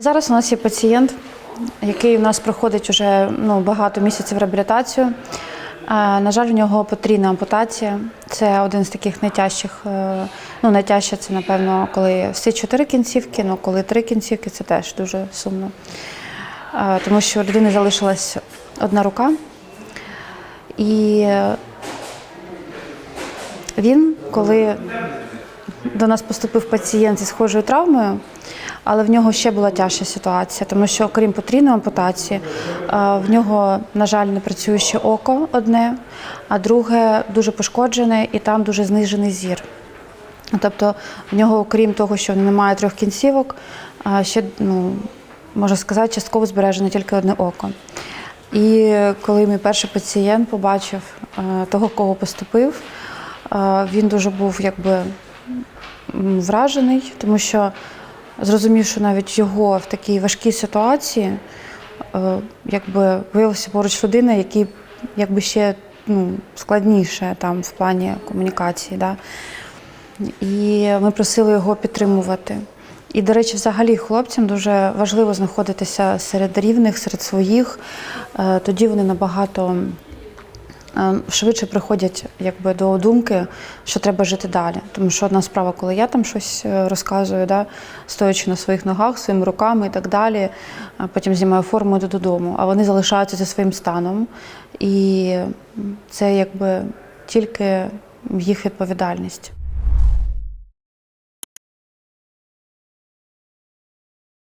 Зараз у нас є пацієнт, який у нас проходить вже ну, багато місяців реабілітацію. На жаль, в нього потрійна ампутація. Це один з таких найтяжчих. е, Ну, найтяжче це, напевно, коли всі чотири кінцівки, ну коли три кінцівки, це теж дуже сумно. Тому що у людини залишилась одна рука. І е, він, коли до нас поступив пацієнт зі схожою травмою, але в нього ще була тяжча ситуація, тому що, окрім потрійної ампутації, е, в нього, на жаль, не працююче око одне, а друге дуже пошкоджене і там дуже знижений зір. Тобто в нього, окрім того, що немає трьох кінцівок, ще, ну, можна сказати, частково збережене тільки одне око. І коли мій перший пацієнт побачив е, того, кого поступив, е, він дуже був якби вражений, тому що зрозумів, що навіть його в такій важкій ситуації е, якби виявився поруч людина, який якби ще ну, складніше там в плані комунікації. Да? І ми просили його підтримувати. І, до речі, взагалі хлопцям дуже важливо знаходитися серед рівних, серед своїх. Е, Тоді вони набагато швидше приходять якби, до думки, що треба жити далі. Тому що одна справа, коли я там щось е, розказую, да, стоячи на своїх ногах, своїми руками і так далі, потім знімаю форму йду додому. А вони залишаються зі своїм станом. І це якби тільки їх відповідальність.